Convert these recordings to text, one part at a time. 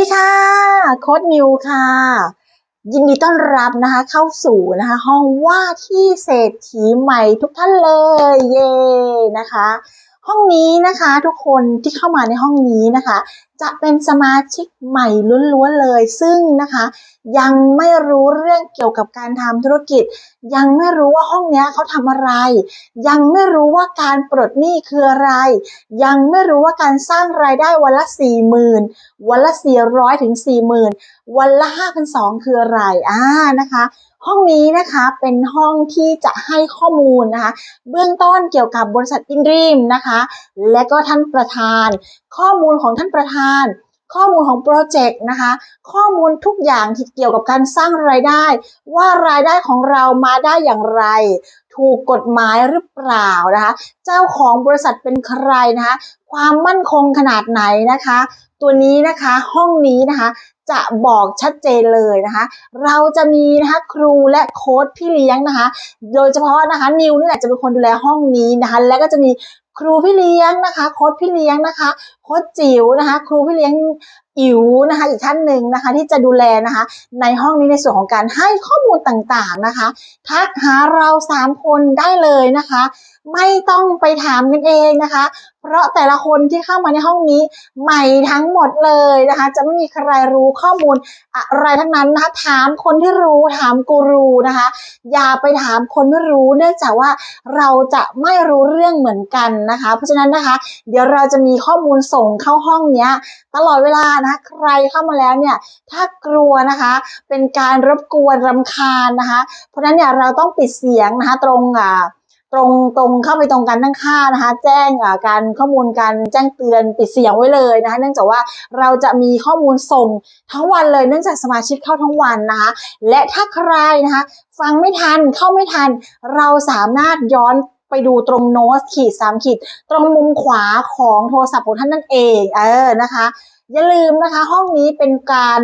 ดีค่ะ โค้ดนิวค่ะ ยินดีต้อนรับนะคะเข้าสู่นะคะ ห้องว่าที่เศรษฐีใหม่ทุกท่านเลย เย่นะคะ ห้องนี้นะคะทุกคนที่เข้ามาในห้องนี้นะคะ จะเป็นสมาชิกใหม่ล้วนๆเลย ซึ่งนะคะ ยังไม่รู้เรื่องเกี่ยวกับการทำธุรกิจ ยังไม่รู้ว่าห้องนี้เขาทำอะไร ยังไม่รู้ว่าการปลดหนี้คืออะไร ยังไม่รู้ว่าการสร้างรายได้วันละสี่หมื่นวันละสี่ร้อยถึงสี่หมื่นวันละห้าพันสองคืออะไรอ่านะคะห้องนี้นะคะเป็นห้องที่จะให้ข้อมูลนะคะ เบื้องต้นเกี่ยวกับบริษัทอินรีมนะคะ และก็ท่านประธาน ข้อมูลของท่านประธานข้อมูลของโปรเจกต์นะคะ ข้อมูลทุกอย่างที่เกี่ยวกับการสร้างรายได้ ว่ารายได้ของเรามาได้อย่างไร ถูกกฎหมายหรือเปล่านะคะ เจ้าของบริษัทเป็นใครนะคะ ความมั่นคงขนาดไหนนะคะ ตัวนี้นะคะห้องนี้นะคะจะบอกชัดเจนเลยนะคะ เราจะมีนะคะครูและโค้ดพี่เลี้ยงนะคะ โดยเฉพาะนะคะนิวนี่แหละจะเป็นคนดูแลห้องนี้นะคะ แล้วก็จะมี ครูพี่เลี้ยงนะคะโค้ดพี่เลี้ยงนะคะโค้ดจิ๋วนะคะ ครูพี่เลี้ยงอิ๋วนะคะอีกท่านหนึ่งนะคะที่จะดูแลนะคะในห้องนี้ในส่วนของการให้ข้อมูลต่างๆนะคะ ทักหาเราสามคนได้เลยนะคะ ไม่ต้องไปถามกันเองนะคะ เพราะแต่ละคนที่เข้ามาในห้องนี้ใหม่ทั้งหมดเลยนะคะ จะไม่มีใครรู้ข้อมูลอะไรทั้งนั้นนะคะถามคนที่รู้ถามกูรูนะคะ อย่าไปถามคนไม่รู้เนื่องจากว่าเราจะไม่รู้เรื่องเหมือนกันนะคะ เพราะฉะนั้นนะคะ เดี๋ยวเราจะมีข้อมูลส่งเข้าห้องเนี้ยตลอดเวลานะใครเข้ามาแล้วเนี่ยถ้ากลัวนะคะ เป็นการรบกวนรำคาญนะคะ เพราะฉะนั้นเนี่ยเราต้องปิดเสียงนะคะตรงอ่าตรงตรงเข้าไปตรงกันตั้งค่านะคะ แจ้งอ่าการข้อมูลการแจ้งเตือนปิดเสียงไว้เลยนะคะ เนื่องจากว่าเราจะมีข้อมูลส่งทั้งวันเลยเนื่องจากสมาชิกเข้าทั้งวันนะคะ และถ้าใครนะคะ ฟังไม่ทันเข้าไม่ทัน เราสามารถย้อน ไปดูตรงโน้ตขีดสามขีด ตรงมุมขวาของโทรศัพท์ของท่านนั่นเอง เออนะคะอย่าลืมนะคะ ห้องนี้เป็นการ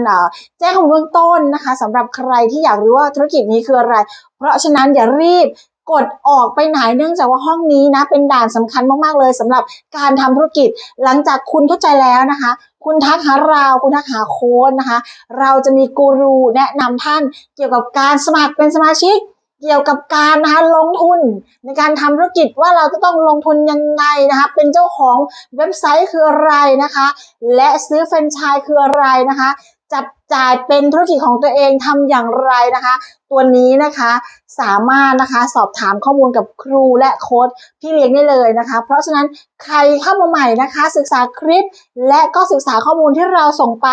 แจ้งข้อมูลเบื้องต้นนะคะสำหรับใครที่อยากรู้ว่าธุรกิจนี้คืออะไร เพราะฉะนั้นอย่ารีบกดออกไปไหนเนื่องจากว่าห้องนี้นะ เป็นด่านสำคัญมากๆเลยสำหรับการทำธุรกิจ หลังจากคุณเข้าใจแล้วนะคะ คุณทักหาเราคุณทักหาโค้ดนะคะ เราจะมีกูรูแนะนำท่านเกี่ยวกับการสมัครเป็นสมาชิก เกี่ยวกับการนะคะลงทุนในการทำธุรกิจว่าเราจะต้องลงทุนยังไงนะคะเป็นเจ้าของเว็บไซต์คืออะไรนะคะ และซื้อแฟรนไชส์คืออะไรนะคะจับจ่ายเป็นธุรกิจของตัวเองทำอย่างไรนะคะ ตัวนี้นะคะสามารถนะคะสอบถามข้อมูลกับครูและโค้ดพี่เลี้ยงได้เลยนะคะ เพราะฉะนั้นใครเข้ามาใหม่นะคะ ศึกษาคลิป และก็ศึกษาข้อมูลที่เราส่งไป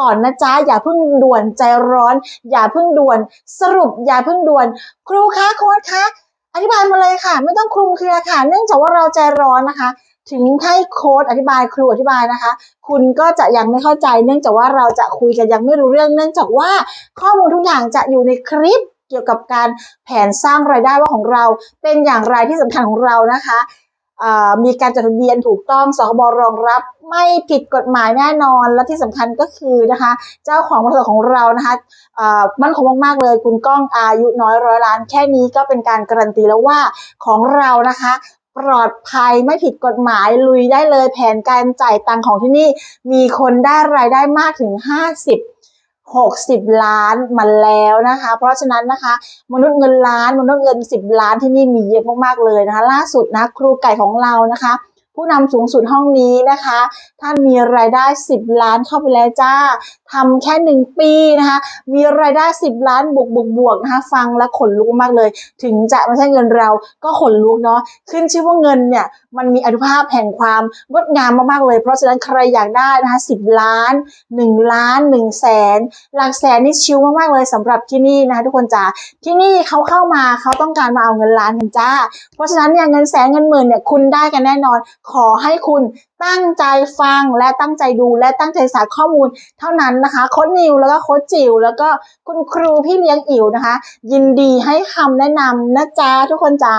ก่อนนะจ๊ะอย่าเพิ่งด่วนใจร้อน อย่าเพิ่งด่วน สรุปอย่าเพิ่งด่วน ครูคะโค้ดคะอธิบายมาเลยค่ะ ไม่ต้องคลุมเครือค่ะ เนื่องจากว่าเราใจร้อนนะคะ ถึงให้โค้ดอธิบายครูอธิบายนะคะ คุณก็จะยังไม่เข้าใจ เนื่องจากว่าเราจะคุยกันยังไม่รู้เรื่อง เนื่องจากว่าข้อมูลทุกอย่างจะอยู่ในคลิปเกี่ยวกับการแผนสร้างรายได้ว่าของเรา เป็นอย่างไรที่สำคัญของเรานะคะมีการจดทะเบียนถูกต้องสบรองรับไม่ผิดกฎหมายแน่นอน และที่สำคัญก็คือนะคะ เจ้าของบริษัทของเรานะคะมั่นคงมากๆเลย คุณก้องอายุน้อยร้อยล้าน แค่นี้ก็เป็นการการันตีแล้วว่าของเรานะคะ ปลอดภัยไม่ผิดกฎหมายลุยได้เลยแผนการจ่ายตังของที่นี่ มีคนได้รายได้มากถึง 50 60 ล้านมาแล้วนะคะ เพราะฉะนั้นนะคะ มนุษย์เงินล้านมนุษย์เงิน 10 ล้านที่นี่มีเยอะมากๆเลยนะคะ ล่าสุดนะครูไก่ของเรานะคะ ผู้นำสูงสุดห้องนี้นะคะ ท่านมีรายได้ 10 ล้านเข้าไปแล้วจ้าทำแค่ 1 ปีนะคะ มีรายได้ 10 ล้านบวกบวกบวกนะคะฟังแล้วขนลุกมากเลย ถึงจะไม่ใช่เงินเราก็ขนลุกเนาะขึ้นชื่อว่าเงินเนี่ยมันมีอนุภาพแห่งความงดงามมากๆเลย เพราะฉะนั้นใครอยากได้นะคะ10 ล้าน 1 ล้าน 1 แสน หลักแสนนี่ชิลมากๆเลยสำหรับที่นี่นะคะทุกคนจ๋าที่นี่เขาเข้ามาเขาต้องการมาเอาเงินล้านกันจ้า เพราะฉะนั้นเนี่ยเงินแสนเงินหมื่นเนี่ยคุณได้กันแน่นอนขอให้คุณตั้งใจฟังและตั้งใจดูและตั้งใจสาข้อมูลเท่านั้นนะคะโค้ดนิวแล้วก็โค้ดจิ๋วแล้วก็คุณครูพี่เลี้ยงอิ๋วนะคะ ยินดีให้คำแนะนำนะจ๊ะทุกคนจ้า